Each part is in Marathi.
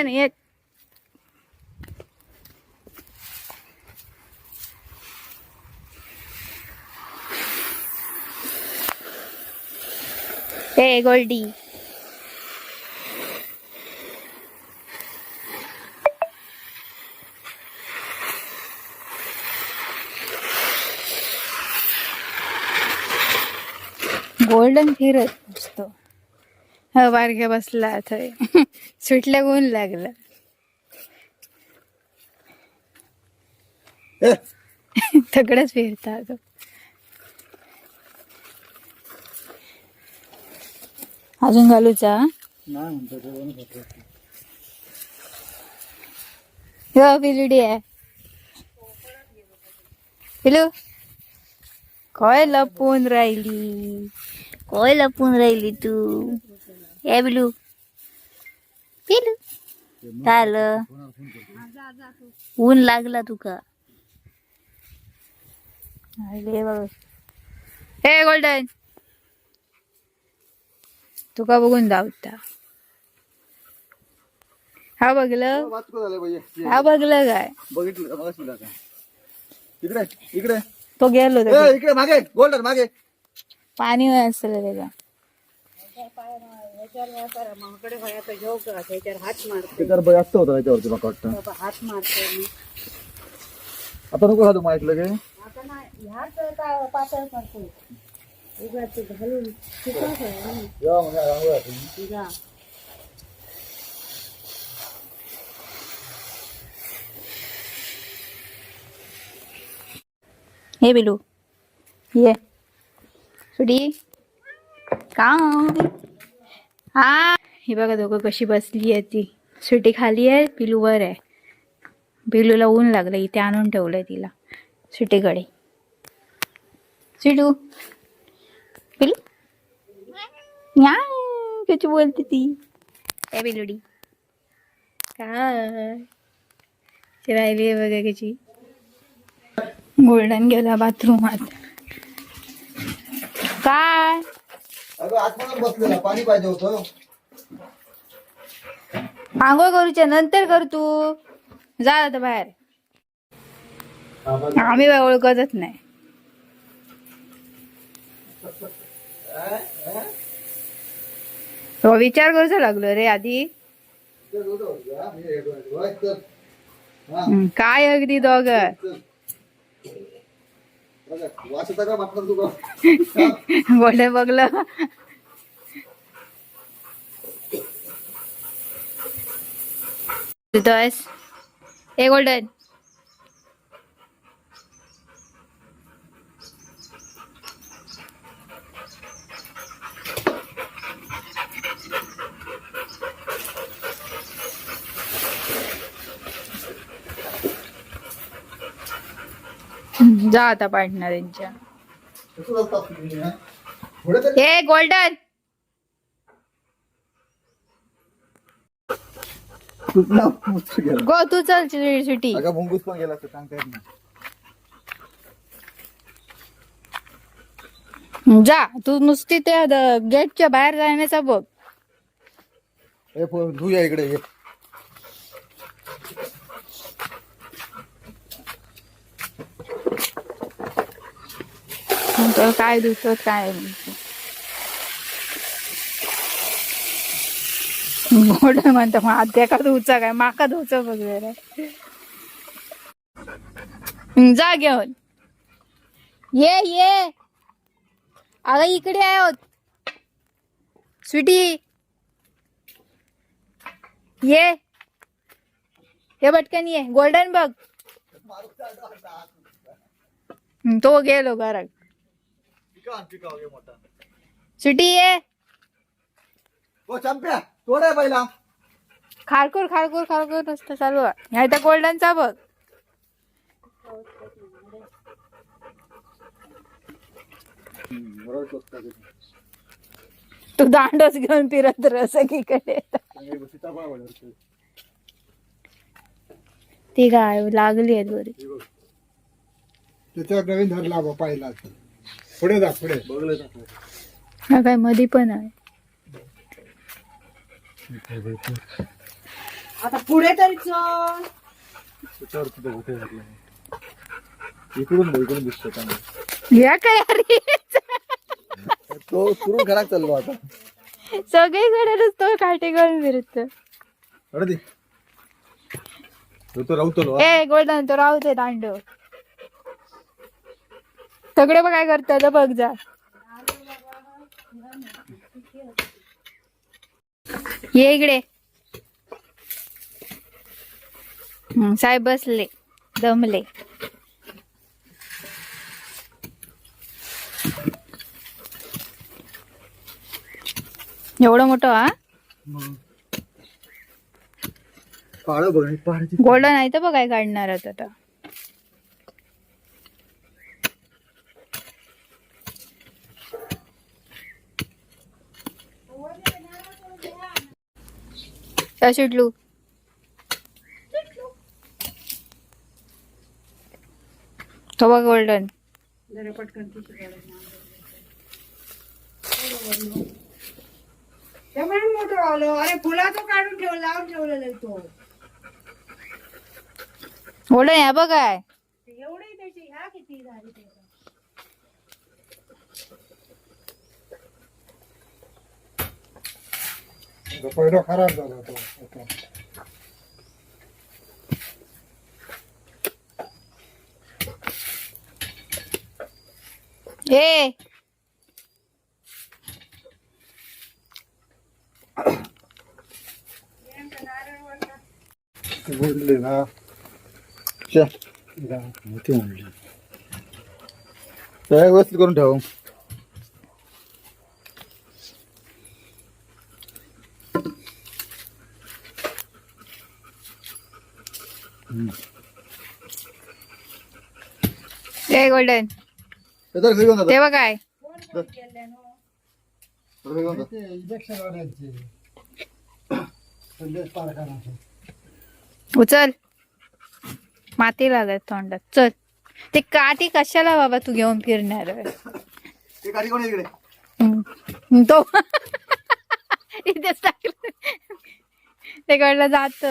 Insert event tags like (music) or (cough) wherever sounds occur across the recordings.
गोल्डन एक ए गोल्डी. गोल्डन फिरत असतो हा बारक्या बसला थंय सुटल्या ऊन लागलं. ए. (laughs) तकडच फिरता अगं. अजून घालूचा. हो पिलुडी आहे. पिलू काय लपून राहिली? काय लपून राहिली तू? ए पिलू. पिलू काय आलं? ऊन लागला तुका. हे गोल्डन. तुका बघून धावता हा बघलं? हा बघलं काय? बघितलं इकडे इकडे. तो गेलो. इकडे मागे गोल्डन मागे. पाणी असलं त्याचा ते। तर बाई असतं होतं त्याच्यावरती मला वाटतं हात मारतो आता नको झालं माहितलं की आता नाही ह्याच पातळ करतो उगाच घालून सुकवतो या म्हणजे रांगोळी घातली. तुझा हे। बिलू ये सुडी का हा. ही बघा दोघं कशी बसली आहे ती. सुटी खाली आहे पिलू वर आहे. पिलूला ऊन लागलं इथे आणून ठेवलंय तिला. सुटीकडे सुटू. पिलू? या कशी बोलते ती? ए बिलुडी. काय? राहिली आहे बघा कशी. गोल्डन गेला बाथरूमात काय? अगं आतमध्ये बसलेला पाणी पाहिजे होतं. आंघोळ करूच्या नंतर कर तू. जा आता बाहेर. आम्ही बाय ओळखतच नाही. तो विचार करूचा लागलो रे आधी. काय अगदी दोघ? वाचता का मागणार तुका गोल्डन बघलं तुझं ए गोल्डन. जा आता पार्टनर यांच्या. हा? गोल्डन. गो तू चल सुटी अगं मुंगूस पण गेला जा तू नुसती त्या गेटच्या बाहेर जाण्याचा बघ. पोर, धुया इकडे नंतर काय दुसरं काय गोल्डन म्हणतो मग आद्या का धुचा काय? माका धुचा बघ जा घेऊन. ये ये. अगं इकडे आहे होत. स्वीटी. ये. ये पटकन ये. गोल्डन बघ. तो गेलो घरात. हो, मोठा सुटी ये ओ चंप्या तोडाय पहिला. खारकूर खारकूर खारकूर नुसतं चालू आहे. ह्या त्या गोल्डनचा बघ. बरोबर ते. तू दांडच घेऊन फिरत रह सगळीकडे चांगली. ती गाय लागली आहेत बरी. हे बघ, त्याच्यावर नवीन धरला बा पहिला. पुढे जा पुढे? हा काय मधी पण आहे. आता पुढे तरी चल. इकडून बघ, इकडून दिसतो चांगलं या काय अरे? तो सुरून घरात चाललो आता. सगळीकडे तो काटे करून फिरतो. अरे ते तो तो राहतो ए गोल्डन तो राहू दे तांडव सगळे बघ काय करतात बघ जा. ये इकडे. साहेब बसले दमले. एवढं मोठं हा? गोल्डन आहे तर बघ काय काढणार आता. त्या सुटलू तो बघ गोल्डन जरा पटकन तिची गाडी त्यामुळे मोठं आलो अरे फुला तो काढून ठेव लावून ठेवलेला आहे तो गोल्डन या बघ काय एवढी त्याची ह्या किती झाली त्याला पहिला खराब झाला तो आता. ए ते बोलले ना च्या, मोठी म्हणली त्या व्यवस्थित करून ठेव ए गोल्डन त्याच्या घरी घेऊन जातो ते बघ काय घरी घेऊन जा. ते इंजेक्शन वाल्यांचे. संदेश पारखानाचे उचल. माती लागत तोंडात. चल. ते काठी कशाला बाबा तू घेऊन फिरणार? ते (laughs) इथेच टाकलं. ते कडलं जात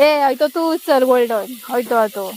ए तो तू उचल गोल्डन. हयतो तो.